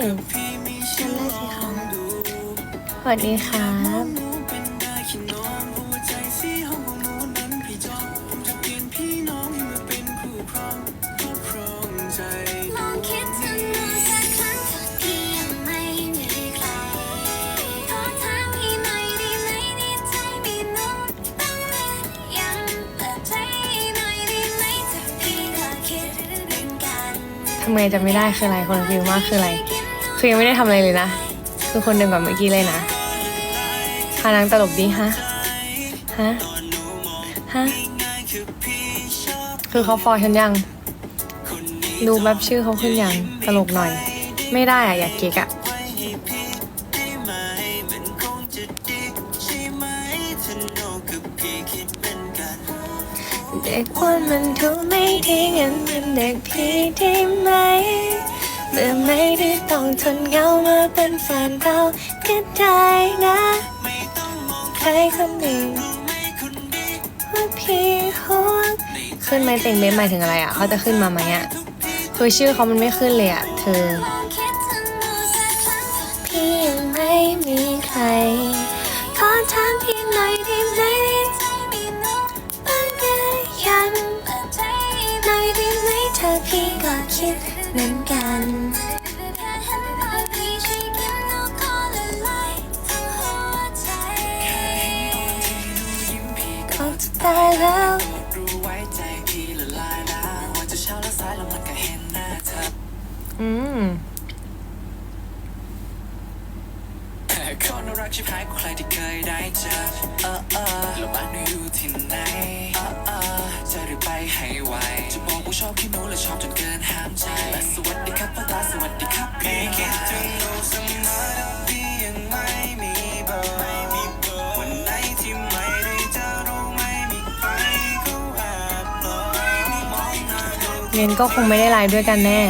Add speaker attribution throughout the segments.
Speaker 1: ฉันได้สิคะสวัสดีครับ
Speaker 2: ลองคิดถึงหนูสักครั้งถ้าพี่ยังไม่มีใครขอถามพี่หน่อยได้ไหมในใจมีหนูบ้างหรือยังเปิดใจหน่อยได้ไหมถ้าพี่ก็คิดเหมือนกัน
Speaker 1: ทำไมจะไม่ได้คืออะไรคนละฟิลมากคืออะไร คือยังไม่ได้ทำอะไรเลยนะ คือคนเดิมกับเมื่อกี้เลยนะพานางตลกดีฮะ ฮะ ฮะ คือเขาฟอร์ฉันยัง ดูแบบชื่อเขาขึ้นยัง ตลกหน่อย ไม่ได้อะอยากเก๊กอะเด็กคนมันดูไม่ดีงั้นเป็นเด็กพี่ได้ไหม เมื่อไม่ได้ต้องทนเหงามาเป็นแฟนเราก็ได้นะใครคนหนึ่งว่าพี่ห่วงขึ้นไหมเต็งเม้มหมายถึงอะไรอะเขาจะขึ้นมาไหมอะคือชื่อเขามันไม่ขึ้นเลยอะเธอ
Speaker 2: ลองคิดถึงหนูสักครั้งถ้า
Speaker 1: พี่ยังไม่มีใคร อืมคน
Speaker 2: รัก
Speaker 3: ชิบหายกว่าใครที่เคยได้เจอเออเออแล้วบ้านหนูอยู่ที่ไหนเออเออจะรีบไปให้ไวจะบอกว่าชอบขี้หนูและชอบจนเกินห้ามใจและสวัสดีครับพ่อตาสวัสดีครับพี่คิดถึงหนูเสมอแต่พี่ยังไม่มีเบอร์ไม่มีเบอร์วันไหนที่ไม่ได้เจอรู้ไหมมีใครเขาแอบหลอกมองหน้าดู
Speaker 1: เรียนก็คงไม่ได้ไลฟ์ด้วยกันแน่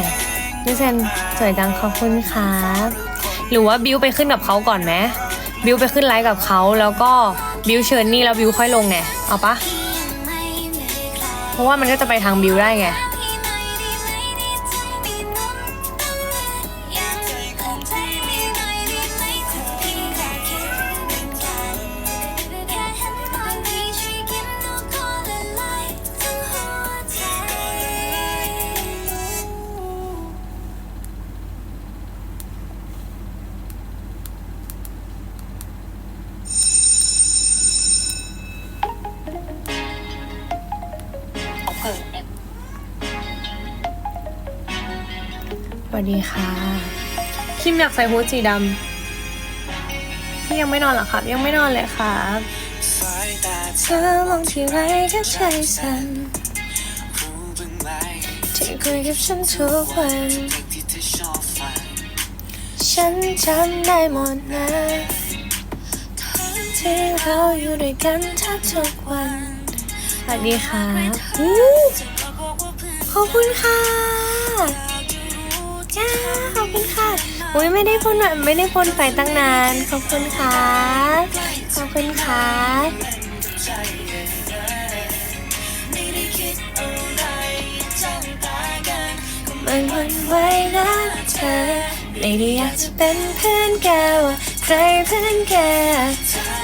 Speaker 1: พี่เซนสวยจังขอบคุณครับหรือว่าบิวไปขึ้นกับเขาก่อนไหมบิวไปขึ้นไลฟ์กับเขาแล้วก็บิวเชิญนี่แล้วบิวค่อยลงไงเอาปะเพราะว่ามันก็จะไปทางบิวได้ไง
Speaker 2: ดีค่ะ
Speaker 1: คิมอยากใส่ฮูดสีดำพี่ยังไม่นอนเหรอครับ ยังไม่นอนเลยครับ
Speaker 3: สายตา
Speaker 1: เธอมองที่ไรก็ใจสั่น
Speaker 3: รู้บ้างไหม
Speaker 1: ที่คุยกับฉันทุกวัน
Speaker 3: เพลงที่เธอชอบฟัง
Speaker 1: ฉันจำได้หมดนะที่เราอยู่ด้วยกันแทบทุกวันสวัสดีค่ะอู้ขอบคุณค่ะจ้าขอบ คุณค่ะอุ้ยไม่ได้พ่นไม่ได้พ่นไฟตั้งนาน ขอบคุณค่ะขอบคุณค่ะ
Speaker 3: ไม่ได้คิดอะไรจ้องตากัน
Speaker 1: วันไหวนะเธอไม่ได้อยากจะเป็นเพื่อนแกว่าใครเพื่อนแก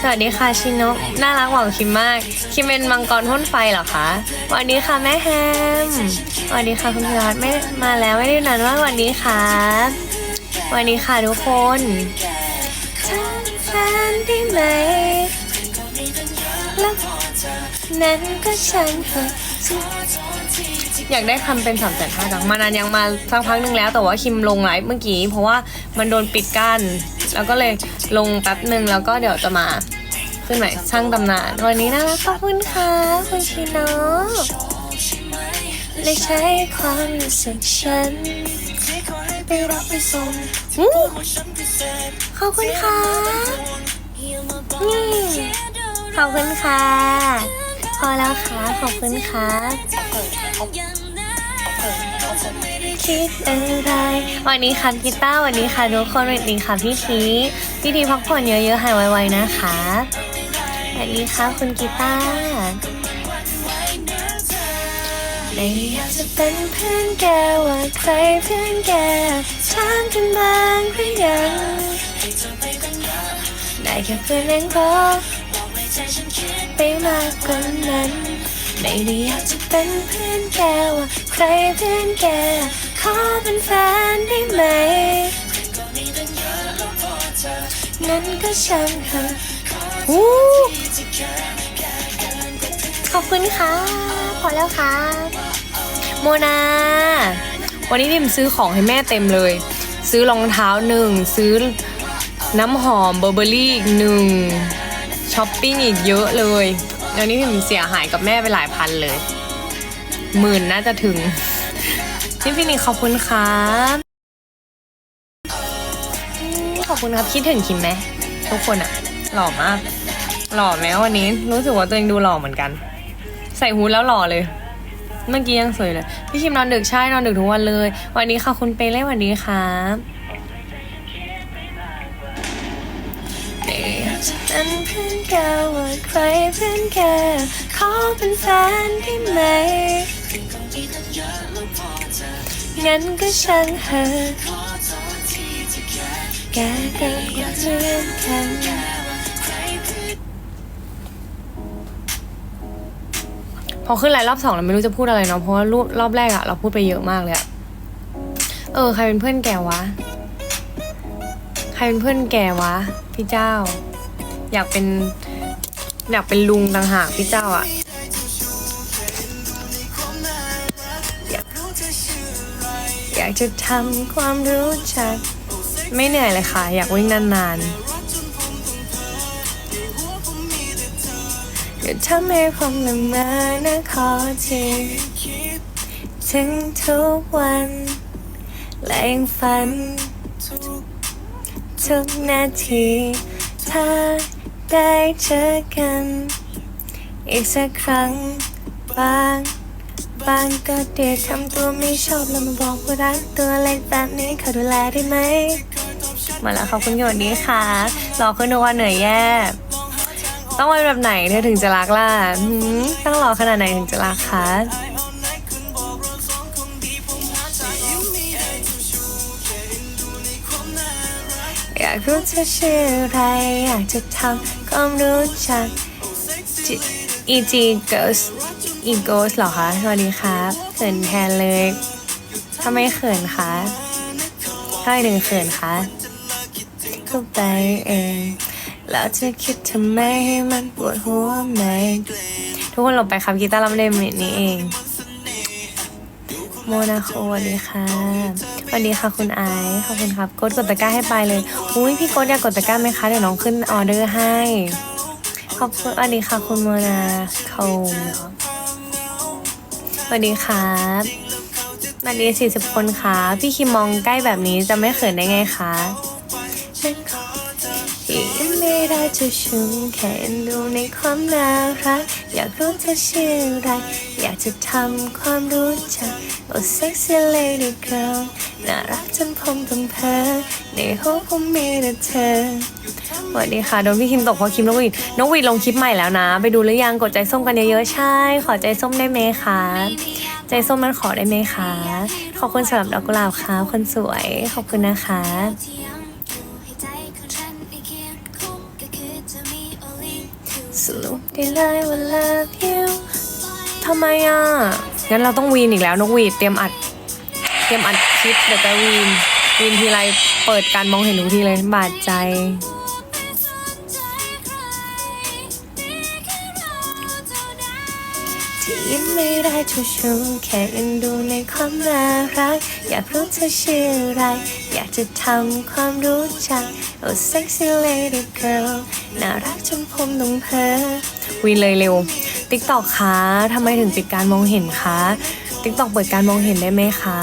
Speaker 1: สวัสดีค่ะชินโนะน่ารักหวังคิมมาก คิมเป็นมังกรพ่นไฟเหรอคะสวัสดีค่ะแม่แฮม สวัสดีค่ะคุณพิวัฒน์ไม่มาแล้วไม่ได้นานว่ากวัสดีค่ะวัสดีค่ะทุกคนทำแฟนได้ไหมแล้วนั้นก็ฉันเถอะอยากได้คำเป็นสามแสนห้าจังมานานยังมาสักพักหนึงแล้วแต่ว่าคิมลงไลฟ์เมื่อกี้ เพราะว่ามันโดนปิดกั้น แล้วก็เลยลงแป๊บหนึ่งแล้วก็เดี๋ยวจะมาขึ้นใหม่ช่างตำนาน วันนี้น่ารักขอบคุณค่ะ คุณชิโนะเลยใช้ความรู้สึกฉัน
Speaker 3: ที่คอยให้ไปรับไปส่ง
Speaker 1: อู้
Speaker 3: ของฉันพิเศษ
Speaker 1: ขอบคุณค่ะนี่ขอบคุณค่ะ พอแล้วค่ะ ขอบคุณค่ะคิดอะไรวันนี้ค่ะกีตาร์วันนี้ค่ะทุกคนวันนี้ค่ะพี่ทีพี่ทีพักผ่อนเยอะๆหายไวๆนะคะสวัสดีค่ะคุณกีตาร์ ไม่อยากจะเป็นเพื่อนแกว่าใครเพื่อนแกฉันกันบ้างหรือยังได้แค่เพื่อนเองพอไปมากกว่านั้นไม่ได้อยากจะเป็นเพื่อนแกว่าใครเพื่อนแกขอเป็นแฟนได้ไหมงั้นก็ช่างเถอะขอบคุณค่ะ พอแล้วค่ะ มนา วันนี้พิมซื้อของให้แม่เต็มเลย ซื้อรองเท้าหนึ่งซื้อน้ำหอมเบอร์เบอรี่อีกหนึ่งช้อปปิ้งอีกเยอะเลยวันนี้พิมเสียหายกับแม่ไปหลายพันเลย หมื่นน่าจะถึงพี่ฟินิขอบคุณครับขอบคุณครับคิดถึงคิมไหมทุกคนอะหล่อมาก หล่อไหมวันนี้ รู้สึกว่าตัวเองดูหล่อเหมือนกัน ใส่ฮูดแล้วหล่อเลย เมื่อกี้ยังสวยเลย พี่คิมนอนดึกใช่นอนดึกทุกวันเลย วันนี้ค่ะคุณเปเล่วันนี้ครับเป็นเพื่อนแกว่าใครเพื่อนแกขอเป็นแฟนได้ไหมงั้นก็ช่างเถอะแกเก็อยากจะเรียนกัน พอขึ้นไลน์รอบสองเราไม่รู้จะพูดอะไรเนาะเพราะว่ารอบรอบแรกอะเราพูดไปเยอะมากเลยอะเออ ใครเป็นเพื่อนแกวะ ใครเป็นเพื่อนแกวะ พี่เจ้า อยากเป็น อยากเป็นลุงต่างหากพี่เจ้าอะอยากอยากจะทำความรู้จัก ไม่เหนื่อยเลยค่ะ อยากวิ่งนานๆ อย่าทำให้ผมละเมอนะขอทีถึงทุกวันและยังฝัน ทุกนาที ถ้าได้เจอกัน อีกสักครั้งบางบางก็เดียวทำตัวไม่ชอบแล้วมาบอกว่ารักตัวเล็กแบบนี้เขาดูแลได้ไหมมาแล้วขอบคุณโยนนี้ค่ะรอขึ้นวันเหนื่อยแย่ ต้องเป็นแบบไหนเธอถึงจะรักล่ะต้องรอขนาดไหนถึงจะรักคะอยากรู้เธอชื่ออะไรอยากจะทำความรู้จัก EG Girls e g o s เหรอคะ สวัสดีครับเขินแทนเลยทำไมเขินคะทำไมถึงเขินคะเข้าไปเอง แล้วจะคิดทำไมให้มันปวดหัวไหม ทุกคนหลบไปครับกีตาร์ลำเล่มนี้เอง โมนาโคสวัสดีค่ะสวัสดีค่ะคุณไอซ์ขอบคุณครับกดกดตะกร้าให้ไปเลย อุ้ยพี่กดอยากกดตะกร้าไหมคะ เดี๋ยวน้องขึ้นออเดอร์ให้ ขอบคุณสวัสดีค่ะคุณโมนาโคสวัสดีครับสวัสดีสี่สิบคนค่ะ พี่คิมมองใกล้แบบนี้จะไม่เขินได้ไงคะ ที่ไม่ได้จะชุ่มแค่เอ็นดูในความน่ารัก อยากรู้เธอชื่ออะไร อยากจะทำความรู้จัก Oh sexy lady girl น่ารักจนผมต้องเพ้อในหัวผมมีแต่เธอสวัสดีค่ะโดนพี่คิมตกเพราะคิมนกหวีดนกหวีดลงคลิปใหม่แล้วนะ ไปดูหรือยังกดใจส้มกันเยอะๆใช่ ขอใจส้มได้ไหมคะใจส้มมันขอได้ไหมคะ ขอบคุณสำหรับดอกกุหลาบค่ะคนสวย ขอบคุณนะคะ สรุปได้เลยว่า love you ทำไมอะ งั้นเราต้องวีนอีกแล้วนกหวีดเตรียมอัด เตรียมอัดคลิปเดี๋ยวจะวีน วีนทีไรเปิดการมองเห็นทุกทีเลยบาดใจ ที่ยิ้มไม่ได้ชูชูแค่เอ็นดูในความน่ารัก อยากรู้เธอชื่ออะไร อยากจะทำความรู้จัก Oh sexy lady girl น่ารักจนผมต้องเพ้อวีเลยเร็วติ๊กตอกคะทำไมถึงปิดการมองเห็นคะติ๊กตอกเปิดการมองเห็นได้ไหมคะ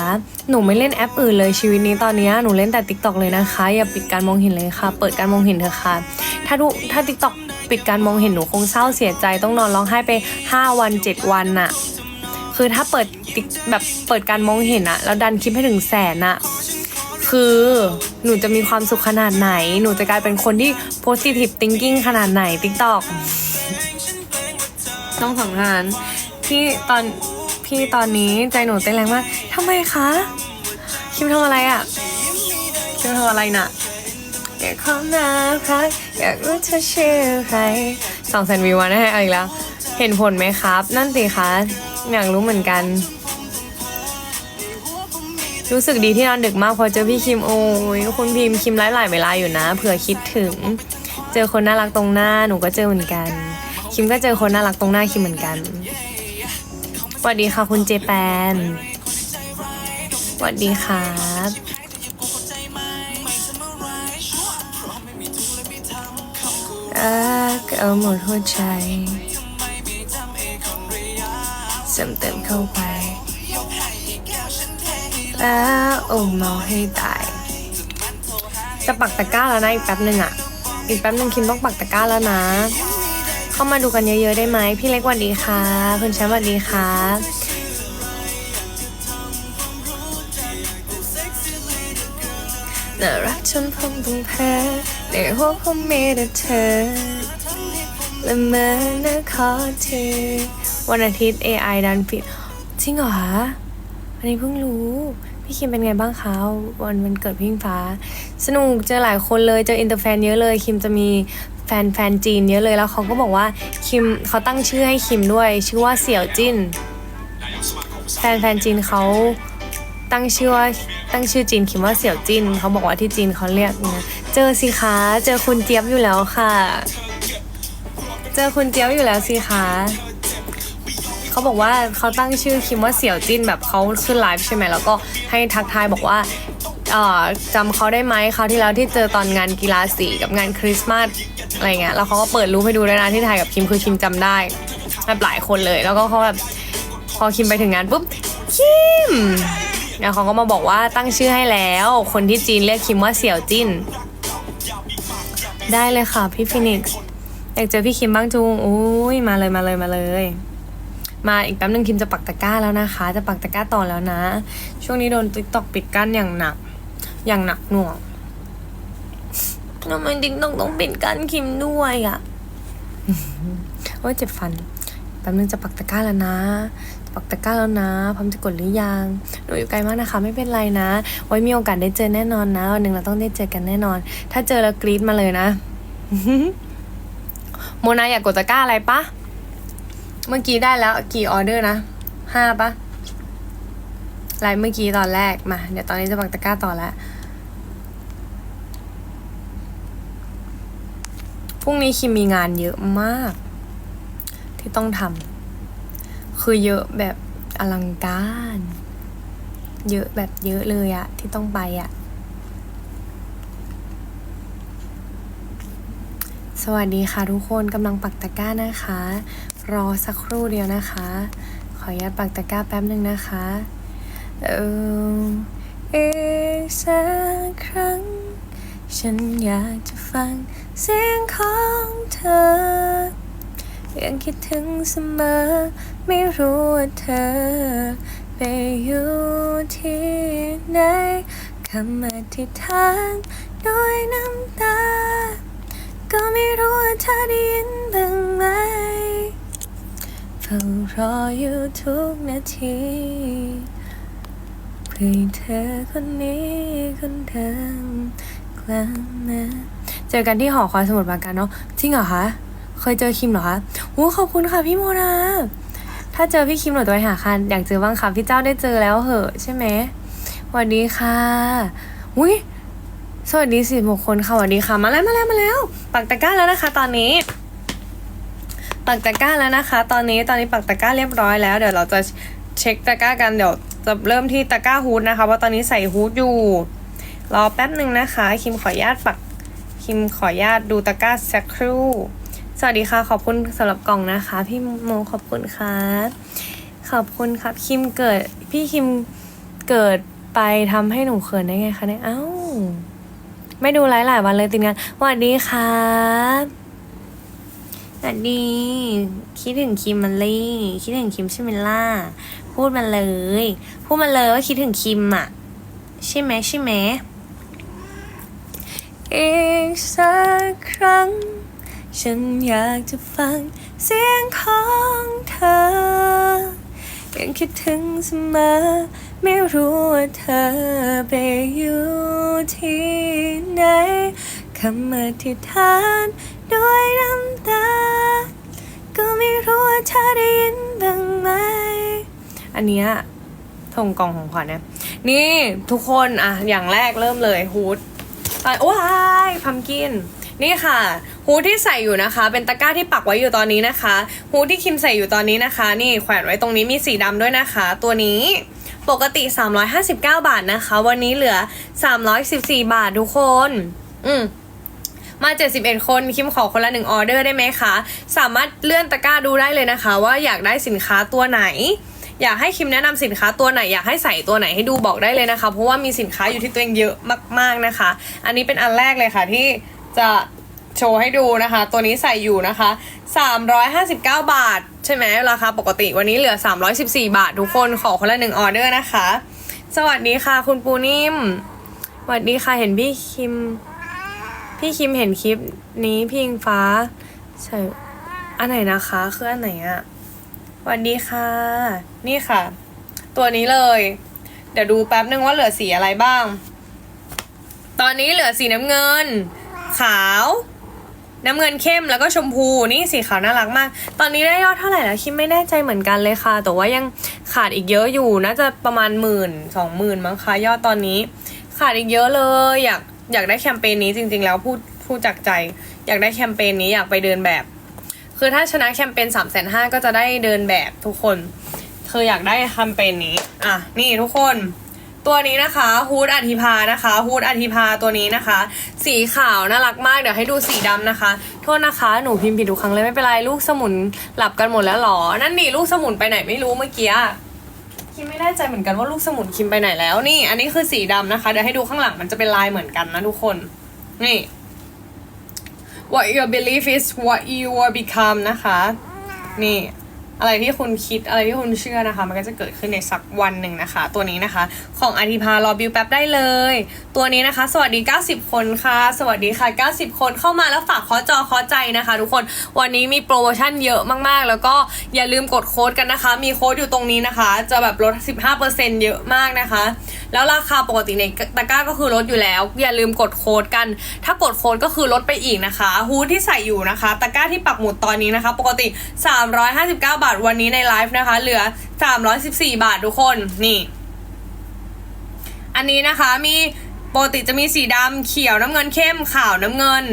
Speaker 1: หนูไม่เล่นแอปอื่นเลยชีวิตนี้ตอนนี้หนูเล่นแต่ติ๊กตอกเลยนะคะ อย่าปิดการมองเห็นเลยค่ะ เปิดการมองเห็นเถอะค่ะ ถ้าดูถ้าติ๊กตอกปิดการมองเห็นหนูคงเศร้าเสียใจต้องนอนร้องไห้ไป 5 วัน 7 วันน่ะ คือถ้าเปิดแบบเปิดการมองเห็นอะแล้วดันคลิปให้ถึงแสนอะ คือหนูจะมีความสุขขนาดไหน หนูจะกลายเป็นคนที่ positive thinking ขนาดไหน TikTok ต้องสำคัญพี่ตอนพี่ตอนนี้ใจหนูเต้นแรงมากทำไมคะ คิมทำอะไรอะออะไรน่ะอยากความน่ารักอยากรู้เธอชื่ออะไรสองแสนวิวนะฮะเอาอีกแล้ว เห็นผลไหมครับ นั่นสิคะอยากรู้เหมือนกัน รู้สึกดีที่นอนดึกมากพอเจอพี่คิมโอ้ยคุณพิมพ์คิมไลฟ์หลายเวลาอยู่นะเผื่อคิดถึง เจอคนน่ารักตรงหน้าหนูก็เจอเหมือนกัน คิมก็เจอคนน่ารักตรงหน้าคิมเหมือนกันสวัสดีค่ะคุณเจแปนสวัสดีครับรักเอาหมดหัวใจเสริมเติมเข้าไป แล้วโอ้เมาให้ตาย จะปักตะกร้าแล้วนะอีกแป๊บหนึ่งอะอีกแป๊บหนึ่งคิมต้องปักตะกร้าแล้วนะ เข้ามาดูกันเยอะๆได้ไหมพี่เล็กวัสดีค่ะ คุณแชมป์วัสดีค่ะน่ารักจนผมต้องเพ้ในหัวผมมีแต่เธอและเมื่อนะขอทีวันอาทิตย์ AI ดันผิดจริงเหรอคะ อันนี้เพิ่งรู้ พี่คิมเป็นไงบ้างคะวันวันเกิดพี่งฟ้า สนุกเจอหลายคนเลยเจออินเตอร์แฟนเยอะเลยคิมจะมีแฟนแฟนจีนเยอะเลยแล้วเขาก็บอกว่าคิมเขาตั้งชื่อให้คิมด้วย ชื่อว่าเสี่ยวจิ้น แฟนแฟนจีนเขาตั้งชื่อว่าตั้งชื่อจีนคิมว่าเสี่ยวจิ้นเขาบอกว่าที่จีนเขาเรียกนะเจอสิคะเจอคุณเจี๊ยบอยู่แล้วค่ะ เจอคุณเจี๊ยบอยู่แล้วสิคะ เขาบอกว่าเขาตั้งชื่อคิมว่าเสี่ยวจิ้นแบบเขาขึ้นไลฟ์ใช่ไหมแล้วก็ให้ทักทายบอกว่าจำเขาได้ไหมคราวที่แล้วที่เจอตอนงานกีฬาสีกับงานคริสต์มาสอะไรเงี้ยแล้วเขาก็เปิดรูปให้ดูด้วยนะที่ถ่ายกับคิมคือคิมจำได้แบบหลายคนเลย แล้วก็เขาแบบพอคิมไปถึงงานปุ๊บคิมแล้วเขาก็มาบอกว่าตั้งชื่อให้แล้ว คนที่จีนเรียกคิมว่าเสี่ยวจิ้น ได้เลยค่ะพี่ฟินิกซ์อยากเจอพี่คิมบ้างจุงอุ้ยมาเลยมาเลยมาเลย มาอีกแป๊บนึงคิมจะปักตะกร้าแล้วนะคะ จะปักตะกร้าต่อแล้วนะ ช่วงนี้โดนติ๊กตอกปิดกั้นอย่างหนัก อย่างหนักหน่วงทำไมติ๊กตอกต้องปิดกั้นคิมด้วยอะ่ะโอ้ยเจ็บฟันแป๊บนึงจะปักตะกร้าแล้วนะจะปักตะกร้าแล้วนะพร้อมจะกดหรือยังหนูอยู่ไกลมากนะคะ ไม่เป็นไรนะ ไว้มีโอกาสได้เจอแน่นอนนะวันหนึ่งเราต้องได้เจอกันแน่นอน ถ้าเจอแล้วกรี๊ดมาเลยนะ โมนาอยากกดตะกร้าอะไรปะ เมื่อกี้ได้แล้วกี่ออเดอร์นะห้าปะไลน์เมื่อกี้ตอนแรกมา เดี๋ยวตอนนี้จะปักตะกร้าต่อแล้วพรุ่งนี้คิมมีงานเยอะมาก ที่ต้องทำคือเยอะแบบอลังการ เยอะแบบเยอะเลยอะที่ต้องไปอะสวัสดีค่ะทุกคนกำลังปักตะกร้านะคะ รอสักครู่เดียวนะคะ ขออนุญาตปักตะกร้าแป๊บหนึ่งนะคะเอออีกสักครั้ง ฉันอยากจะฟังเสียงของเธอ ยังคิดถึงเสมอ ไม่รู้ว่าเธอ ไปอยู่ที่ไหนคำอธิษฐานด้วยน้ำตา ก็ไม่รู้ว่าเธอได้ยินบ้างไหม เฝ้ารออยู่ทุกนาทีเพื่อเธอคนนี้คนเดิมกลับมาเจอกันที่หอคอยสมุดปราการเนาะจริงเหรอคะเคยเจอคิมเหรอคะโอ้ขอบคุณค่ะพี่โมนาถ้าเจอพี่คิมหนูตัวไปหาค่ะอยากเจอบ้างค่ะพี่เจ้าได้เจอแล้วเหอะใช่ไหมสวัสดีค่ะอุ้ยสวัสดีสิบหกคนค่ะสวัสดีค่ะมาแล้วมาแล้วมาแล้ว ปักตะกร้าแล้วนะคะ ตอนนี้ ปักตะกร้าแล้วนะคะ ตอนนี้ตอนนี้ปักตะกร้าเรียบร้อยแล้ว เดี๋ยวเราจะเช็คตะกร้ากันเดี๋ยวจะเริ่มที่ตะกร้าฮูดนะคะเพราะตอนนี้ใส่ฮูดอยู่รอแป๊บหนึ่งนะคะ คิมขออนุญาตปักคิมขออนุญาตดูตะกร้าสักครู่ สวัสดีค่ะ ขอบคุณสำหรับกล่องนะคะ พี่โมขอบคุณค่ะขอบคุณครับคิมเกิดพี่คิมเกิดไปทำให้หนูเขินได้ไงคะเนี่ยเอ้าไม่ดูไลฟ์หลายวันเลยติดงานสวัสดีครับ วัสดี คิดถึงคิมมันเลยคิดถึงคิมใช่ไหมล่ะพูดมาเลย พูดมาเลยว่าคิดถึงคิมอะใช่ไหมใช่ไหมอีกสักครั้ง ฉันอยากจะฟังเสียงของเธอ ยังคิดถึงเสมอไไม่รู้ว่าเธอไปอยู่ที่ไหนคำอธิษฐาน ด้วยน้ำตา ก็ไม่รู้ว่าเธอได้ยินบ้างไหม อันเนี้ยทงกล่องของขวัญนี่ยนี่ทุกคนอะอย่างแรกเริ่มเลยฮูดโอ้ายพัมกิน นี่ค่ะฮูดที่ใส่อยู่นะคะ เป็นตะกร้าที่ปักไว้อยู่ตอนนี้นะคะฮูดที่คิมใส่อยู่ตอนนี้นะคะ นี่แขวนไว้ตรงนี้มีสีดำด้วยนะคะ ตัวนี้ปกติ 359 บาทนะคะ วันนี้เหลือ 314 บาททุกคน อืม มา 71 คนคิมขอคนละหนึ่งออเดอร์ได้ไหมคะ สามารถเลื่อนตะกร้าดูได้เลยนะคะ ว่าอยากได้สินค้าตัวไหน อยากให้คิมแนะนำสินค้าตัวไหน อยากให้ใส่ตัวไหนให้ดูบอกได้เลยนะคะ เพราะว่ามีสินค้าอยู่ที่ตัวเองเยอะมาก ๆนะคะ อันนี้เป็นอันแรกเลยค่ะที่จะโชว์ให้ดูนะคะ ตัวนี้ใส่อยู่นะคะ 359 บาท ใช่ไหมราคาปกติวันนี้เหลือ 314 บาท ทุกคนขอคนละหนึ่งออเดอร์นะคะ สวัสดีค่ะคุณปูนิ่มสวัสดีค่ะเห็นพี่คิม พี่คิมเห็นคลิปนี้พี่อิงฟ้าใช่อันไหนนะคะคืออันไหนอะสวัสดีค่ะ นี่ค่ะ ตัวนี้เลย เดี๋ยวดูแป๊บนึงว่าเหลือสีอะไรบ้าง ตอนนี้เหลือสีน้ำเงิน ขาว น้ำเงินเข้มแล้วก็ชมพูนี่สีขาวน่ารักมาก ตอนนี้ได้ยอดเท่าไหร่แล้วคิมไม่แน่ใจเหมือนกันเลยค่ะ แต่ว่ายังขาดอีกเยอะอยู่น่าจะประมาณหมื่นสองหมื่นมั้งคะยอดตอนนี้ ขาดอีกเยอะเลยอยาก อยากได้แคมเปญนี้จริง ๆ แล้วพูดพูดจากใจ อยากได้แคมเปญนี้อยากไปเดินแบบ คือถ้าชนะแคมเปญสามแสนห้าก็จะได้เดินแบบทุกคนคืออยากได้แคมเปญนี้อะนี่ทุกคนตัวนี้นะคะฮูดอธิพานะคะฮูดอธิพาตัวนี้นะคะ สีขาวน่ารักมากเดี๋ยวให้ดูสีดำนะคะ โทษนะคะหนูพิมพ์ผิดทุกครั้งเลยไม่เป็นไรลูกสมุนหลับกันหมดแล้วหรอ นั่นนี่ลูกสมุนไปไหนไม่รู้เมื่อกี้ คิมไม่แน่ใจเหมือนกันว่าลูกสมุนคิมไปไหนแล้ว นี่ อันนี้คือสีดำนะคะ เดี๋ยวให้ดูข้างหลังมันจะเป็นลายเหมือนกันนะทุกคน นี่ what your belief is what you will become นะคะ นี่ อะไรที่คุณคิดอะไรที่คุณเชื่อนะคะ มันก็จะเกิดขึ้นในสักวันหนึ่งนะคะ ตัวนี้นะคะ ของอธิพารอบิวแป๊บได้เลย ตัวนี้นะคะ สวัสดี 90 คนค่ะ สวัสดีค่ะ 90 คนเข้ามาแล้วฝากขอจอขอใจนะคะ ทุกคนวันนี้มีโปรโมชั่นเยอะมากๆ แล้วก็อย่าลืมกดโค้ดกันนะคะ มีโค้ดอยู่ตรงนี้นะคะ จะแบบลด 15%เยอะมากนะคะ แล้วราคาปกติในตะกร้าก็คือลดอยู่แล้ว อย่าลืมกดโค้ดกัน ถ้ากดโค้ดก็คือลดไปอีกนะคะฮูดที่ใส่อยู่นะคะ ตะกร้าที่ปักหมุดตอนนี้นะคะ ปกติ 359บาทวันนี้ในไลฟ์นะคะ เหลือ 314 บาททุกคนนี่ อันนี้นะคะมีปกติจะมีสีดำเขียวน้ำเงินเข้มขาวน้ำเงิน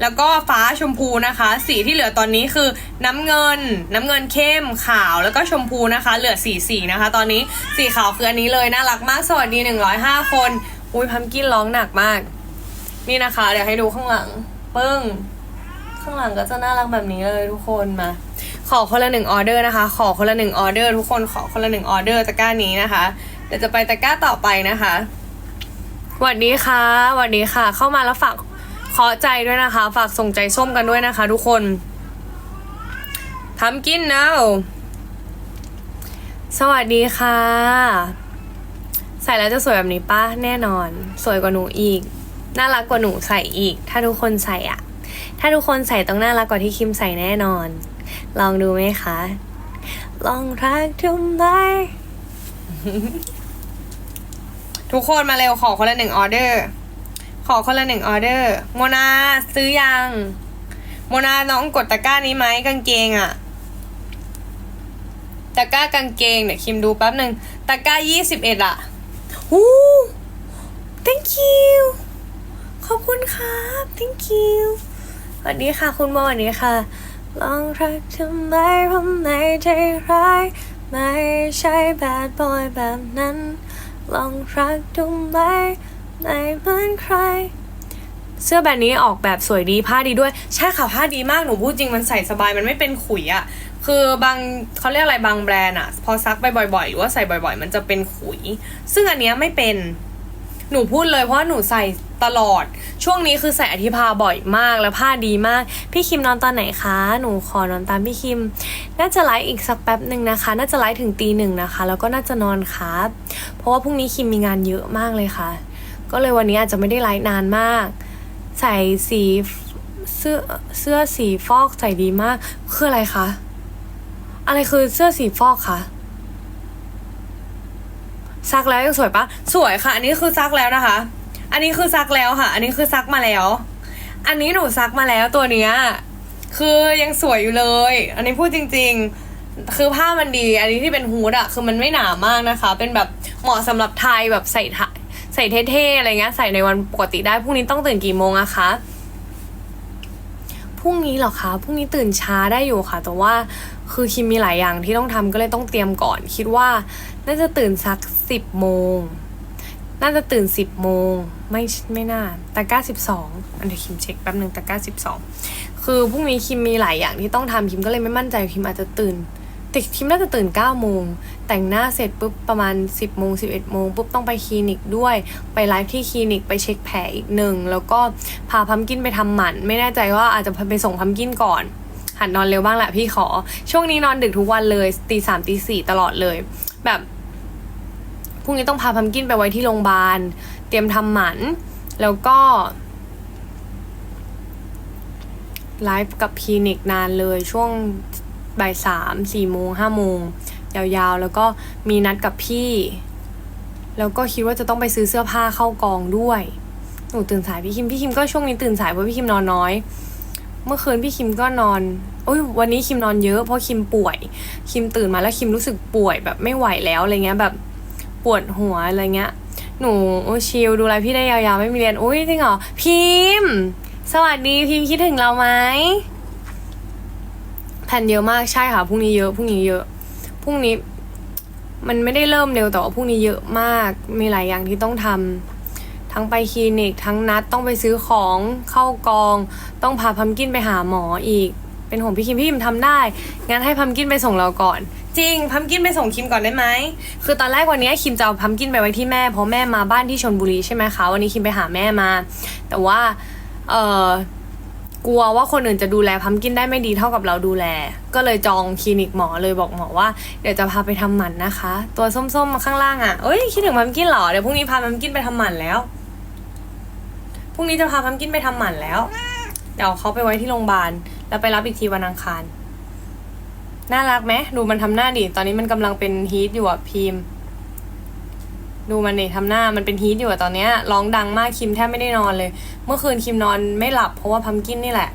Speaker 1: แล้วก็ฟ้าชมพูนะคะ สีที่เหลือตอนนี้คือน้ำเงิน น้ำเงินเข้มขาวแล้วก็ชมพูนะคะ เหลือสีสีนะคะ ตอนนี้สีขาวคืออันนี้เลยน่ารักมากสวัสดี 105 คน อุ้ยพัมกินร้องหนักมาก นี่นะคะ เดี๋ยวให้ดูข้างหลัง ปึ้ง ข้างหลังก็จะน่ารักแบบนี้เลยทุกคนมา ขอคนละหนึ่งออเดอร์นะคะ ขอคนละหนึ่งออเดอร์ทุกคนขอคนละหนึ่งออเดอร์ตะกร้านี้นะคะเดี๋ยวจะไปตะกร้าต่อไปนะคะสวัสดีค่ะสวัสดีค่ะ เข้ามาแล้วฝากขอใจด้วยนะคะ ฝากส่งใจส้มกันด้วยนะคะ ทุกคนทำกินนะสวัสดีค่ะ ใส่แล้วจะสวยแบบนี้ป้าแน่นอน สวยกว่าหนูอีก น่ารักกว่าหนูใส่อีก ถ้าทุกคนใส่อะถ้าทุกคนใส่ต้องน่ารักกว่าที่คิมใส่แน่นอน ลองดูไหมคะ ลองรักทุกไหมทุกคนมาเร็วขอคนละหนึ่งออเดอร์ ขอคนละหนึ่งออเดอร์ โมนาซื้อยัง โมนาน้องกดตะกร้านี้ไหมกางเกงอะตะกร้ากางเกงเดี๋ยวคิมดูแป๊บหนึ่งตะกร้ายี่สิบเอ็ดอะหู thank you ขอบคุณครับ thank you สวัสดีค่ะ คุณโมสวัสดีค่ะ ลองรักทำไมผมไม่ใจร้าย ไม่ใช่แบดบอยแบบนั้น ลองรักดูไหมไม่เหมือนใคร เสื้อแบบนี้ออกแบบสวยดีผ้าดีด้วย ใช่ค่ะผ้าดีมากหนูพูดจริงมันใส่สบายมันไม่เป็นขุยอะคือบางเขาเรียกอะไรบางแบรนด์อะ่ะพอซักไปบ่อยๆ หรือว่าใส่บ่อย ๆ มันจะเป็นขุย ซึ่งอันเนี้ยไม่เป็น หนูพูดเลยเพราะว่าหนูใส่ตลอด ช่วงนี้คือใส่อธิภาบ่อยมากแล้วผ้าดีมาก พี่คิมนอนตอนไหนคะ หนูขอนอนตามพี่คิม น่าจะไลฟ์อีกสักแป๊บหนึ่งนะคะ น่าจะไลฟ์ถึงตีหนึ่งนะคะ แล้วก็น่าจะนอนครับ เพราะว่าพรุ่งนี้คิมมีงานเยอะมากเลยค่ะ ก็เลยวันนี้อาจจะไม่ได้ไลฟ์นานมาก ใส่สีเสื้อเสื้อสีฟอกใส่ดีมาก คืออะไรคะ อะไรคือเสื้อสีฟอกคะ ซักแล้วยังสวยปะสวยค่ะ อันนี้คือซักแล้วนะคะ อันนี้คือซักแล้วค่ะ อันนี้คือซักมาแล้ว อันนี้หนูซักมาแล้วตัวเนี้ยคือยังสวยอยู่เลย อันนี้พูดจริง ๆ คือผ้ามันดี อันนี้ที่เป็นฮูดอะคือมันไม่หนามากนะคะ เป็นแบบเหมาะสำหรับไทยแบบใส่ไทยใส่เท่ๆอะไรเงี้ยใส่ในวันปกติได้พรุ่งนี้ต้องตื่นกี่โมงอะคะพรุ่งนี้เหรอคะพรุ่งนี้ตื่นช้าได้อยู่ค่ะ แต่ว่าคือคิมมีหลายอย่างที่ต้องทำก็เลยต้องเตรียมก่อน คิดว่าน่าจะตื่นสัก สิบโมง น่าจะตื่นสิบโมง ไม่ไม่น่าตะก้าสิบสองอันเดี๋ยวคิมเช็คแป๊บหนึ่งตะก้าสิบสองคือพรุ่งนี้คิมมีหลายอย่างที่ต้องทำคิมก็เลยไม่มั่นใจคิมอาจจะตื่นแต่คิมน่าจะตื่น9ก้าโมงแต่งหน้าเสร็จปุ๊บประมาณ 10บโมงสิบเอ็ดโมงปุ๊บต้องไปคลินิกด้วย ไปไลฟ์ที่คลินิกไปเช็คแผลอีกหนึ่งแล้วก็พาพัมกินไปทำหมัน ไม่แน่ใจว่าอาจจะไปส่งพัมกินก่อน หัดนอนเร็วบ้างแหละพี่ขอ ช่วงนี้นอนดึกทุกวันเลยตีสามตีสี่ตลอดเลย แบบ พรุ่งนี้ต้องพาพัมกินไปไว้ที่โรงพยาบาล เตรียมทำหมัน แล้วก็ไลฟ์กับคลินิกนานเลยช่วงบ่ายสามสี่โมงห้าโมงยาวๆ แล้วก็มีนัดกับพี่ แล้วก็คิดว่าจะต้องไปซื้อเสื้อผ้าเข้ากองด้วย หนูตื่นสายพี่คิม พี่คิมก็ช่วงนี้ตื่นสายเพราะพี่คิมนอนน้อย เมื่อคืนพี่คิมก็นอนโอ้ยวันนี้คิมนอนเยอะเพราะคิมป่วย คิมตื่นมาแล้วคิมรู้สึกป่วยแบบไม่ไหวแล้วอะไรเงี้ยแบบ ปวดหัวอะไรเงี้ย หนูชิลดูแลพี่ได้ยาวๆ ไม่มีเรียน อุ้ยจริงเหรอ พิมพ์สวัสดีพิมพ์คิดถึงเราไหมแผ่นเยอะมากใช่ค่ะพรุ่งนี้เยอะพรุ่งนี้เยอะพรุ่งนี้ มันไม่ได้เริ่มเร็วแต่ว่าพรุ่งนี้เยอะมาก มีหลายอย่างที่ต้องทำทั้งไปคลินิก ทั้งนัดต้องไปซื้อของเข้ากอง ต้องพาพัมกินไปหาหมออีก เป็นห่วงพี่คิมพี่คิมทำได้งั้นให้พัมกินไปส่งเราก่อน จริงพัมกินไปส่งคิมก่อนได้ไหมคือตอนแรกวันนี้คิมจะเอาพัมกินไปไว้ที่แม่เพราะแม่มาบ้านที่ชนบุรีใช่ไหมคะวันนี้คิมไปหาแม่มา แต่ว่าเออกลัวว่าคนอื่นจะดูแลพัมกินได้ไม่ดีเท่ากับเราดูแล ก็เลยจองคลินิกหมอเลยบอกหมอว่าเดี๋ยวจะพาไปทำหมันนะคะ ตัวส้มๆมาข้างล่างอะ่ะเอ้ยคิดถึงพัมกินหรอเดี๋ยวพรุ่งนี้พาพัมกินไปทำหมันแล้วพรุ่งนี้จะพาพัมกินไปทำหมันแล้วเดี๋ยวเขาไปไว้ที่โรงพยาบาลแล้วไปรับอีกทีวันอังคาร น่ารักไหมดูมันทำหน้าดิ ตอนนี้มันกำลังเป็นฮีทอยู่อะพิมดูมันดิทำหน้ามันเป็นฮีทอยู่อะตอนเนี้ยร้องดังมากคิมแทบไม่ได้นอนเลย เมื่อคืนคิมนอนไม่หลับเพราะว่าพัมกินนี่แหละ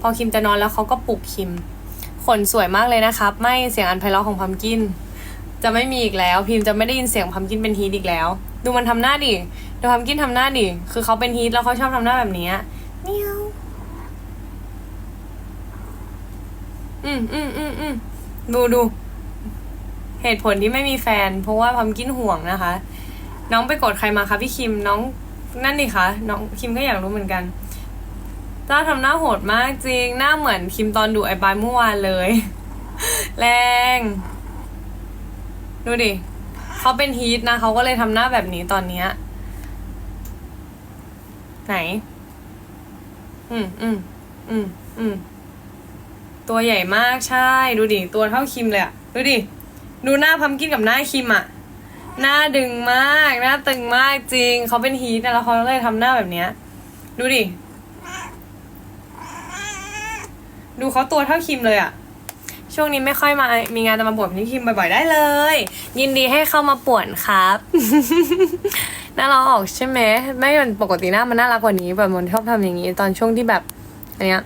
Speaker 1: พอคิมจะนอนแล้วเขาก็ปลุกคิม ขนสวยมากเลยนะครับ ไม่เสียงอันไพเราะของพัมกิน จะไม่มีอีกแล้ว พิมจะไม่ได้ยินเสียงพัมกินเป็นฮีทอีกแล้ว ดูมันทำหน้าดิดูพัมกินทำหน้าดิคือเขาเป็นฮีทแล้วเขาชอบทำหน้าแบบเนี้เมียว อืมอืมอืมอืมดูดู เหตุผลที่ไม่มีแฟน เพราะว่าพัมกินห่วงนะคะ น้องไปกดใครมาคะพี่คิมน้องนั่นดิคะน้องคิมก็อยากรู้เหมือนกันต้าทำหน้าโหดมากจริง หน้าเหมือนคิมตอนดูไอ้บายเมื่อวานเลย แรง ดูดิเขาเป็นฮีทนะเขาก็เลยทำหน้าแบบนี้ตอนเนี้ยไหน อืมอืมอืมอืม ตัวใหญ่มากใช่ ดูดิ ตัวเท่าคิมเลยอะดูดิ ดูหน้าพัมกินกับหน้าคิมอะหน้าดึงมาก หน้าตึงมากจริง เขาเป็นฮีทนะแล้วเขาเลยทำหน้าแบบเนี้ย ดูดิ ดูเขาตัวเท่าคิมเลยอะช่วงนี้ไม่ค่อยมา มีงานจะมาบวชพี่คิมบ่อยๆได้เลย ยินดีให้เข้ามาป่วนครับน่ารักออกใช่ไหมไม่มันปกติหน้ามันน่ารักกว่านี้แบบมันชอบทำอย่างนี้ ตอนช่วงที่แบบอันเนี้ย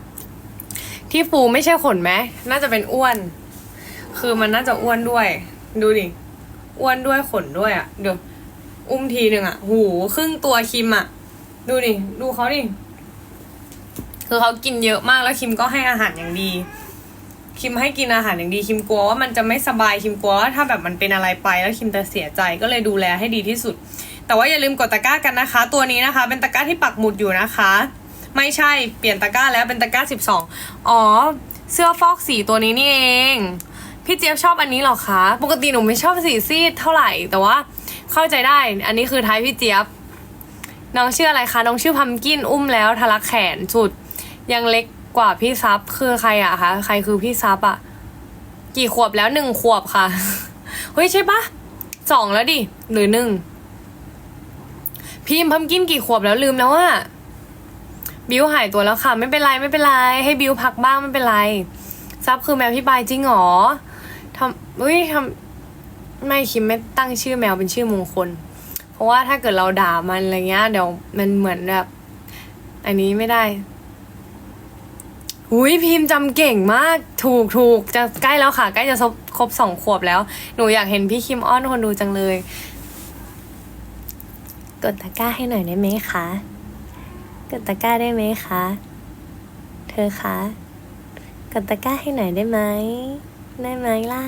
Speaker 1: ที่ฟูไม่ใช่ขนไหมน่าจะเป็นอ้วน คือมันน่าจะอ้วนด้วย ดูดิ อ้วนด้วยขนด้วยอะ่ะเดี๋ยวอุ้มทีหนึ่งอะ่ะ หูครึ่งตัวคิมอะ่ะ ดูดิ ดูเขาดิ คือเขากินเยอะมากแล้วคิมก็ให้อาหารอย่างดี คิมให้กินอาหารอย่างดี คิมกลัวว่ามันจะไม่สบายคิมกลัวว่าถ้าแบบมันเป็นอะไรไปแล้วคิมจะเสียใจก็เลยดูแลให้ดีที่สุด แต่ว่าอย่าลืมกดตะกร้ากันนะคะ ตัวนี้นะคะ เป็นตะกร้าที่ปักหมุดอยู่นะคะ ไม่ใช่เปลี่ยนตะกร้าแล้วเป็นตะกร้าสิบสองอ๋อ เสื้อฟอกสีตัวนี้นี่เอง พี่เจี๊ยบชอบอันนี้หรอคะ ปกติหนูไม่ชอบสีซีดเท่าไหร่แต่ว่าเข้าใจได้ อันนี้คือท้ายพี่เจี๊ยบ น้องชื่ออะไรคะ น้องชื่อพัมกินอุ้มแล้วทะลักแขนสุด ยังเล็กกว่าพี่ซับคือใครอะคะ ใครคือพี่ซับอะกี่ขวบแล้วหนึ่งขวบค่ะ เฮ้ยใช่ปะสองแล้วดิ หรือหนึ่งพิมพ์พัมกินกี่ขวบแล้วลืมแล้วอะ บิวหายตัวแล้วค่ะ ไม่เป็นไรไม่เป็นไร ให้บิวพักบ้างไม่เป็นไร ซับคือแมวพี่บายจริงเหรอทำเฮ้ยทำไม่คิมไม่ตั้งชื่อแมวเป็นชื่อมงคล เพราะว่าถ้าเกิดเราด่ามันอะไรเงี้ยเดี๋ยวมันเหมือนแบบ อันนี้ไม่ได้หุยพิมพ์จำเก่งมากถูกถูกจะใกล้แล้วค่ะ ใกล้จะครบครบสองขวบแล้ว หนูอยากเห็นพี่คิมอ้อนคนดูจังเลย กดตะกร้าให้หน่อยได้ไหมคะ กดตะกร้าได้ไหมคะ เธอคะ กดตะกร้าให้หน่อยได้ไหม ได้ไหมล่ะ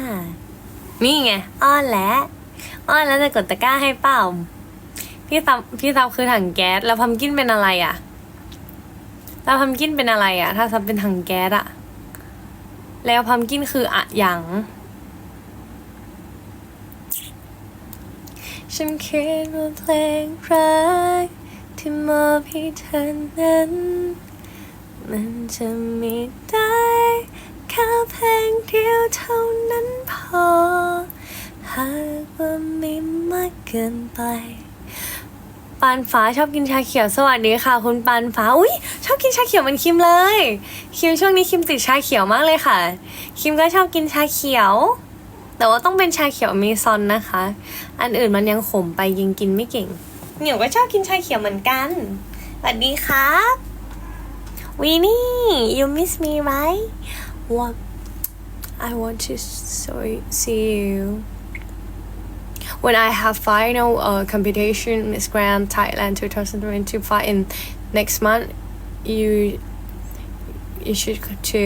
Speaker 1: นี่ไง อ้อนแล้วอ้อนแล้วจะกดตะกร้าให้เปล่า พี่ซับพี่ซับคือถังแก๊ส แล้วพัมกินเป็นอะไรอะ่ะ แล้วพัมกินเป็นอะไรอะ่ะ ถ้าซับเป็นถังแก๊สอะ่ะ แล้วพัมกินคืออะหยังฉันคิดว่าเพลงรัก ที่มอบให้เธอนั้น มันจะมีได้แค่เพลงเดียวเท่านั้นพอ หากว่าม่มากเกินไปปานฟ้าชอบกินชาเขียวสวัสดีค่ะ คุณปานฟ้าอุ้ยชอบกินชาเขียวเหมันคิมเลย คิมช่วงนี้คิมติดชาเขียวมากเลยค่ะ คิมก็ชอบกินชาเขียว แต่ว่าต้องเป็นชาเขียวเมซอนนะคะ อันอื่นมันยังขมไปยิงกินไม่เก่ง เหนียวก็ชอบกินชาเขียวเหมือนกันสวัสดีครับวีนี่ you miss me right what I want to so- see you when I have final uh, competition Miss Grand Thailand 2025 in next month you you should to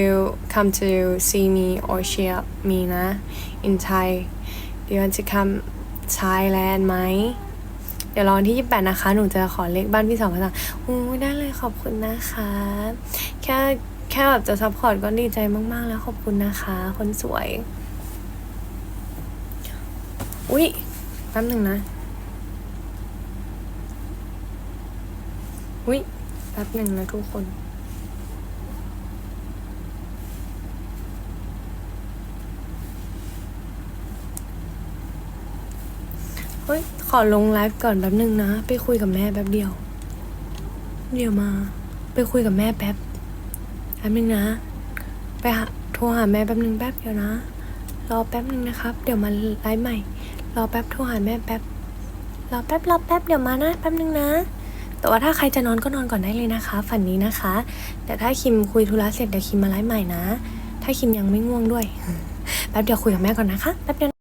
Speaker 1: come to see me or cheer me นะ in Thai do you want to come Thailand ไหม ดี๋ยวรอวันที่ 28 นะคะ หนูจะขอเลขบ้านพี่สองภาษาอู้ได้เลยขอบคุณนะคะ แค่แค่แบบจะซัพพอร์ตก็ดีใจมาก ๆ แล้วขอบคุณนะคะ คนสวย อุ๊ยแป๊บหนึ่งนะ อุ๊ยแป๊บหนึ่งนะทุกคน เฮ้ย ขอลงไลฟ์ก่อนแป๊บหนึ่งนะ ไปคุยกับแม่แป๊บเดียว เดี๋ยวมา ไปคุยกับแม่แป๊บแป๊บหนึ่งนะ ไปหาโทรหาแม่แป๊บหนึ่งแป๊บเดียวนะ รอแป๊บหนึ่งนะครับ เดี๋ยวมาไลฟ์ใหม่ รอแป๊บโทรหาแม่แป๊บ รอแป๊บรอแป๊บเดี๋ยวมานะแป๊บหนึ่งนะ แต่ว่าถ้าใครจะนอนก็นอนก่อนได้เลยนะคะ ฝันนี้นะคะ แต่ถ้าคิมคุยธุระเสร็จเดี๋ยวคิมมาไลฟ์ใหม่นะ ถ้าคิมยังไม่ง่วงด้วย แป๊บเดียวคุยกับแม่ก่อนนะคะ แป๊บเดียว